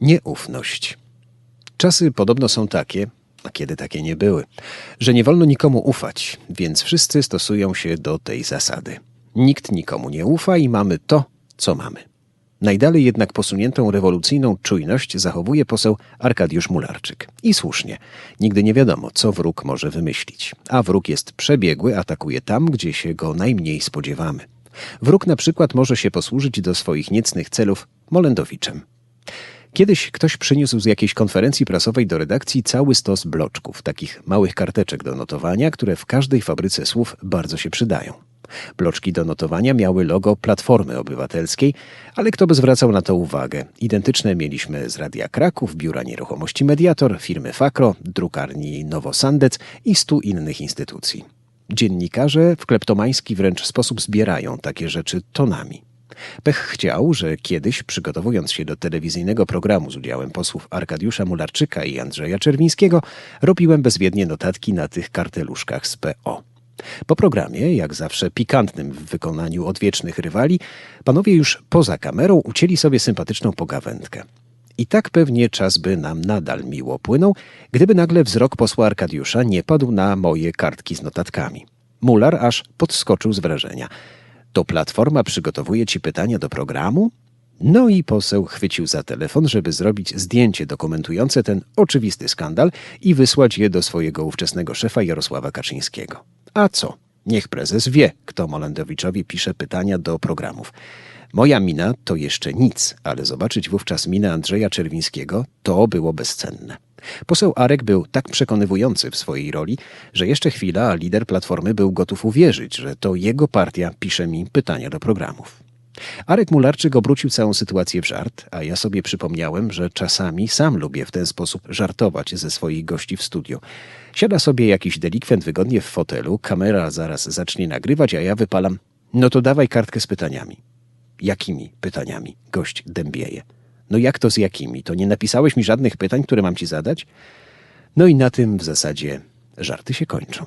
Nieufność. Czasy podobno są takie, a kiedy takie nie były, że nie wolno nikomu ufać, więc wszyscy stosują się do tej zasady. Nikt nikomu nie ufa i mamy to, co mamy. Najdalej jednak posuniętą rewolucyjną czujność zachowuje poseł Arkadiusz Mularczyk. I słusznie. Nigdy nie wiadomo, co wróg może wymyślić. A wróg jest przebiegły, atakuje tam, gdzie się go najmniej spodziewamy. Wróg na przykład może się posłużyć do swoich niecnych celów Molendowiczem. Kiedyś ktoś przyniósł z jakiejś konferencji prasowej do redakcji cały stos bloczków, takich małych karteczek do notowania, które w każdej fabryce słów bardzo się przydają. Bloczki do notowania miały logo Platformy Obywatelskiej, ale kto by zwracał na to uwagę? Identyczne mieliśmy z Radia Kraków, Biura Nieruchomości Mediator, firmy Fakro, drukarni Nowosandec i stu innych instytucji. Dziennikarze w kleptomański wręcz sposób zbierają takie rzeczy tonami. Pech chciał, że kiedyś, przygotowując się do telewizyjnego programu z udziałem posłów Arkadiusza Mularczyka i Andrzeja Czerwińskiego, robiłem bezwiednie notatki na tych karteluszkach z PO. Po programie, jak zawsze pikantnym w wykonaniu odwiecznych rywali, panowie już poza kamerą ucięli sobie sympatyczną pogawędkę. I tak pewnie czas by nam nadal miło płynął, gdyby nagle wzrok posła Arkadiusza nie padł na moje kartki z notatkami. Mular aż podskoczył z wrażenia. To platforma przygotowuje ci pytania do programu? No i poseł chwycił za telefon, żeby zrobić zdjęcie dokumentujące ten oczywisty skandal i wysłać je do swojego ówczesnego szefa Jarosława Kaczyńskiego. A co? Niech prezes wie, kto Molendowiczowi pisze pytania do programów. Moja mina to jeszcze nic, ale zobaczyć wówczas minę Andrzeja Czerwińskiego to było bezcenne. Poseł Arek był tak przekonywujący w swojej roli, że jeszcze chwila, a lider Platformy był gotów uwierzyć, że to jego partia pisze mi pytania do programów. Arek Mularczyk obrócił całą sytuację w żart, a ja sobie przypomniałem, że czasami sam lubię w ten sposób żartować ze swoich gości w studiu. Siada sobie jakiś delikwent wygodnie w fotelu, kamera zaraz zacznie nagrywać, a ja wypalam. No to dawaj kartkę z pytaniami. Jakimi pytaniami? Gość dębieje. No jak to z jakimi? To nie napisałeś mi żadnych pytań, które mam ci zadać? No i na tym w zasadzie żarty się kończą.